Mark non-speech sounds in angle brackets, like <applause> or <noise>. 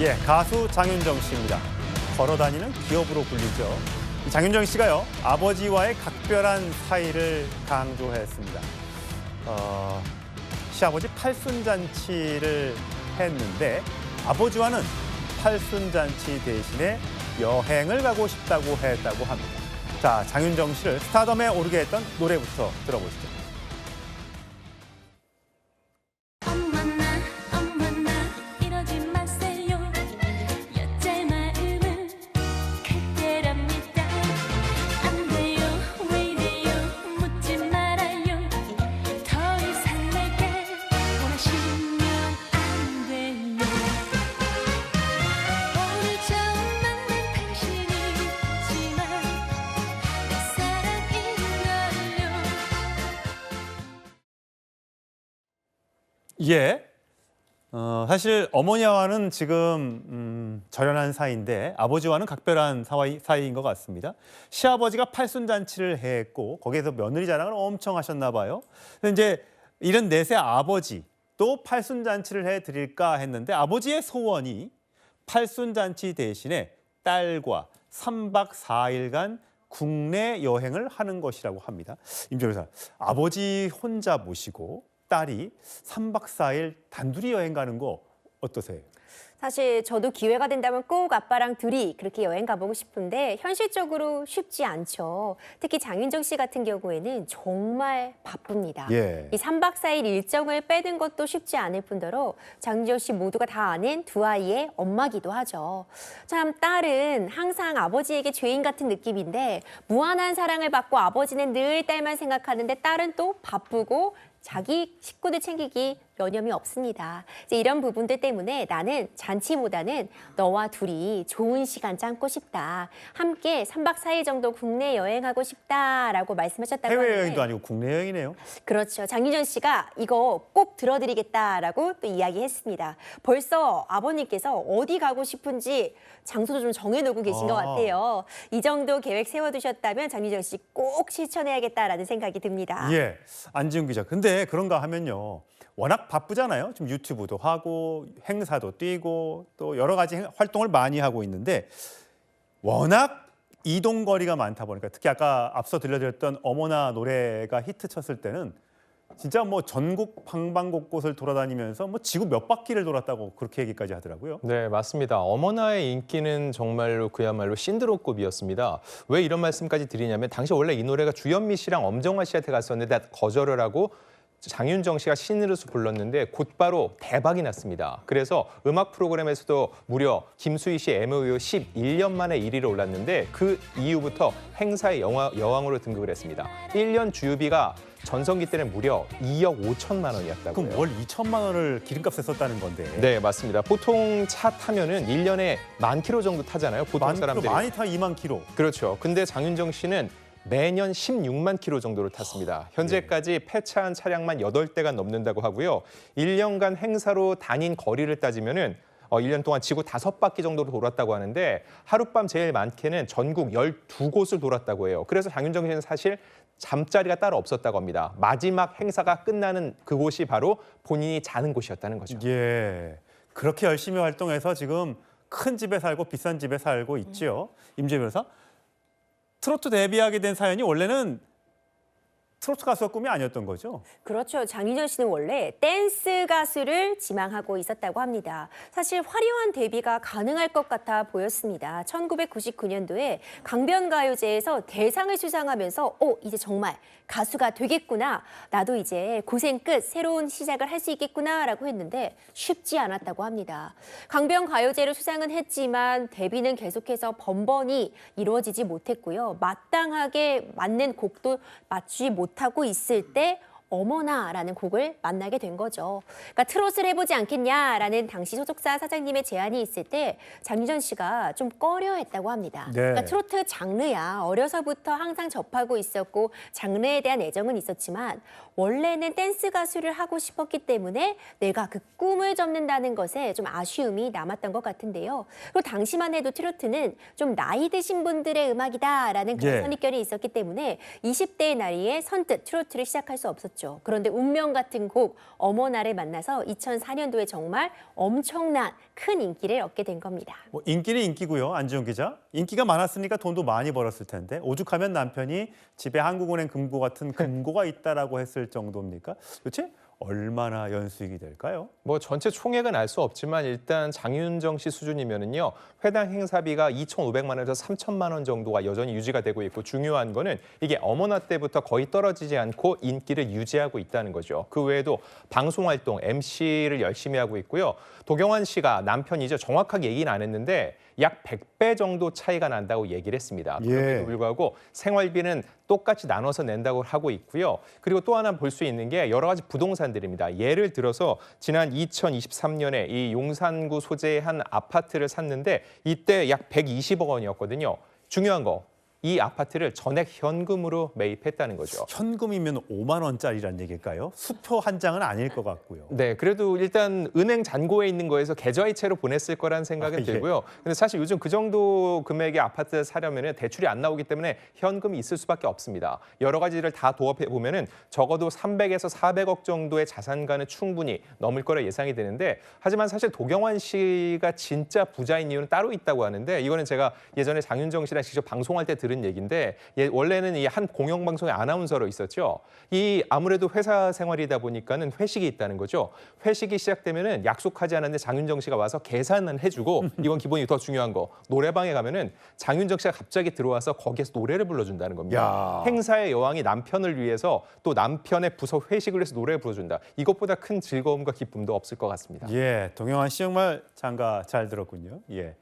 예, 가수 장윤정 씨입니다. 걸어다니는 기업으로 불리죠. 이 장윤정 씨가요, 아버지와의 각별한 사이를 강조했습니다. 어, 시아버지 팔순잔치를 했는데 아버지와는 팔순잔치 대신에 여행을 가고 싶다고 했다고 합니다. 자, 장윤정 씨를 스타덤에 오르게 했던 노래부터 들어보시죠. 예. 어, 사실 어머니와는 지금 음, 절연한 사이인데 아버지와는 각별한 사이, 사이인 것 같습니다. 시아버지가 팔순잔치를 했고 거기에서 며느리 자랑을 엄청 하셨나 봐요. 근데 이제 이런 넷의 아버지 또 팔순잔치를 해드릴까 했는데 아버지의 소원이 팔순잔치 대신에 딸과 3박 4일간 국내 여행을 하는 것이라고 합니다. 임정사 아버지 혼자 모시고 딸이 3박 4일 단둘이 여행 가는 거 어떠세요? 사실 저도 기회가 된다면 꼭 아빠랑 둘이 그렇게 여행 가보고 싶은데 현실적으로 쉽지 않죠. 특히 장윤정 씨 같은 경우에는 정말 바쁩니다. 예. 이 3박 4일 일정을 빼는 것도 쉽지 않을 뿐더러 장윤정 씨 모두가 다 아는 두 아이의 엄마기도 하죠. 참 딸은 항상 아버지에게 죄인 같은 느낌인데 무한한 사랑을 받고 아버지는 늘 딸만 생각하는데 딸은 또 바쁘고 자기 식구들 챙기기 여념이 없습니다. 이제 이런 부분들 때문에 나는 잔치보다는 너와 둘이 좋은 시간 짬고 싶다. 함께 3박 4일 정도 국내 여행하고 싶다라고 말씀하셨다고 해외 하는데 여행도 아니고 국내 여행이네요. 그렇죠. 장윤정 씨가 이거 꼭 들어드리겠다라고 또 이야기했습니다. 벌써 아버님께서 어디 가고 싶은지 장소도 좀 정해놓고 계신 것 아. 같아요. 이 정도 계획 세워두셨다면 장윤정 씨 꼭 실천해야겠다라는 생각이 듭니다. 예, 안지훈 기자. 근데 그런가 하면요. 워낙 바쁘잖아요. 지금 유튜브도 하고 행사도 뛰고 또 여러 가지 행- 활동을 많이 하고 있는데 워낙 이동 거리가 많다 보니까 특히 아까 앞서 들려드렸던 어머나 노래가 히트 쳤을 때는 진짜 뭐 전국 방방곳곳을 돌아다니면서 뭐 지구 몇 바퀴를 돌았다고 그렇게 얘기까지 하더라고요. 네, 맞습니다. 어머나의 인기는 정말로 그야말로 신드로급이었습니다. 왜 이런 말씀까지 드리냐면 당시 원래 이 노래가 주현미 씨랑 엄정화 씨한테 갔었는데 거절을 하고 장윤정 씨가 신으로서 불렀는데 곧바로 대박이 났습니다. 그래서 음악 프로그램에서도 무려 김수희 씨 MOU 11년 만에 1위로 올랐는데 그 이후부터 행사의 영화, 여왕으로 등극을 했습니다. 1년 주유비가 전성기 때는 무려 2억 5천만 원이었다고요. 그럼 월 2천만 원을 기름값에 썼다는 건데. 네, 맞습니다. 보통 차 타면은 일년에 만 킬로 정도 타잖아요. 보통 만, 사람들이. 많이 타 2만 킬로. 그렇죠. 근데 장윤정 씨는 매년 16만 킬로 정도를 탔습니다. 현재까지 폐차한 차량만 8대가 넘는다고 하고요. 1년간 행사로 다닌 거리를 따지면은 어, 1년 동안 지구 다섯 바퀴 정도로 돌았다고 하는데 하룻밤 제일 많게는 전국 12곳을 돌았다고 해요. 그래서 장윤정 씨는 사실 잠자리가 따로 없었다고 합니다. 마지막 행사가 끝나는 그곳이 바로 본인이 자는 곳이었다는 거죠. 예. 그렇게 열심히 활동해서 지금 큰 집에 살고 비싼 집에 살고 있지요. 임재 변호사. 트로트 데뷔하게 된 사연이 원래는 트로트 가수가 꿈이 아니었던 거죠. 그렇죠. 장윤정 씨는 원래 댄스 가수를 지망하고 있었다고 합니다. 사실 화려한 데뷔가 가능할 것 같아 보였습니다. 1999년도에 강변가요제에서 대상을 수상하면서 어 이제 정말 가수가 되겠구나. 나도 이제 고생 끝 새로운 시작을 할 수 있겠구나라고 했는데 쉽지 않았다고 합니다. 강변 가요제를 수상은 했지만 데뷔는 계속해서 번번이 이루어지지 못했고요. 마땅하게 맞는 곡도 맞추지 못하고 있을 때 어머나라는 곡을 만나게 된 거죠. 그러니까 트롯을 해보지 않겠냐라는 당시 소속사 사장님의 제안이 있을 때 장윤정 씨가 좀 꺼려했다고 합니다. 네. 그러니까 트로트 장르야 어려서부터 항상 접하고 있었고 장르에 대한 애정은 있었지만 원래는 댄스 가수를 하고 싶었기 때문에 내가 그 꿈을 접는다는 것에 좀 아쉬움이 남았던 것 같은데요. 그리고 당시만 해도 트로트는 좀 나이 드신 분들의 음악이다라는 그런 예. 선입견이 있었기 때문에 20대의 나이에 선뜻 트로트를 시작할 수 없었죠. 있었죠. 그런데 운명 같은 곡 어머나를 만나서 2004년도에 정말 엄청난 큰 인기를 얻게 된 겁니다. 뭐 인기는 인기고요, 안지용 기자. 인기가 많았으니까 돈도 많이 벌었을 텐데 오죽하면 남편이 집에 한국은행 금고 같은 금고가 있다라고 했을 정도입니까? 도대체 얼마나 연수익이 될까요? 뭐 전체 총액은 알 수 없지만 일단 장윤정 씨 수준이면은요 회당 행사비가 2,500만 원에서 3천만 원 정도가 여전히 유지가 되고 있고 중요한 거는 이게 어머나 때부터 거의 떨어지지 않고 인기를 유지하고 있다는 거죠. 그 외에도 방송 활동 MC를 열심히 하고 있고요. 도경환 씨가 남편이죠. 정확하게 얘기는 안 했는데 약 100배 정도 차이가 난다고 얘기를 했습니다. 그럼에도 예. 불구하고 생활비는 똑같이 나눠서 낸다고 하고 있고요. 그리고 또 하나 볼 수 있는 게 여러 가지 부동산 들입니다. 예를 들어서 지난 2023년에 이 용산구 소재의 한 아파트를 샀는데 이때 약 120억 원이었거든요. 중요한 거. 이 아파트를 전액 현금으로 매입했다는 거죠. 현금이면 5만 원짜리란 얘기일까요? 수표 한 장은 아닐 것 같고요. 네, 그래도 일단 은행 잔고에 있는 거에서 계좌이체로 보냈을 거라는 생각은 아, 예. 들고요. 근데 사실 요즘 그 정도 금액의 아파트 사려면 대출이 안 나오기 때문에 현금이 있을 수밖에 없습니다. 여러 가지를 다 도합해 보면은 적어도 300에서 400억 정도의 자산가는 충분히 넘을 거라 예상이 되는데 하지만 사실 도경환 씨가 진짜 부자인 이유는 따로 있다고 하는데 이거는 제가 예전에 장윤정 씨랑 직접 방송할 때 들은 얘기인데 예, 원래는 이 한 공영방송의 아나운서로 있었죠. 이 아무래도 회사 생활이다 보니까는 회식이 있다는 거죠. 회식이 시작되면은 약속하지 않았는데 장윤정 씨가 와서 계산은 해주고 <laughs> 이건 기본이 더 중요한 거 노래방에 가면은 장윤정 씨가 갑자기 들어와서 거기에서 노래를 불러준다는 겁니다. 야. 행사의 여왕이 남편을 위해서 또 남편의 부서 회식을 위해서 노래 불러준다. 이것보다 큰 즐거움과 기쁨도 없을 것 같습니다. 예, 동영환 씨 정말 장가 잘 들었군요. 예.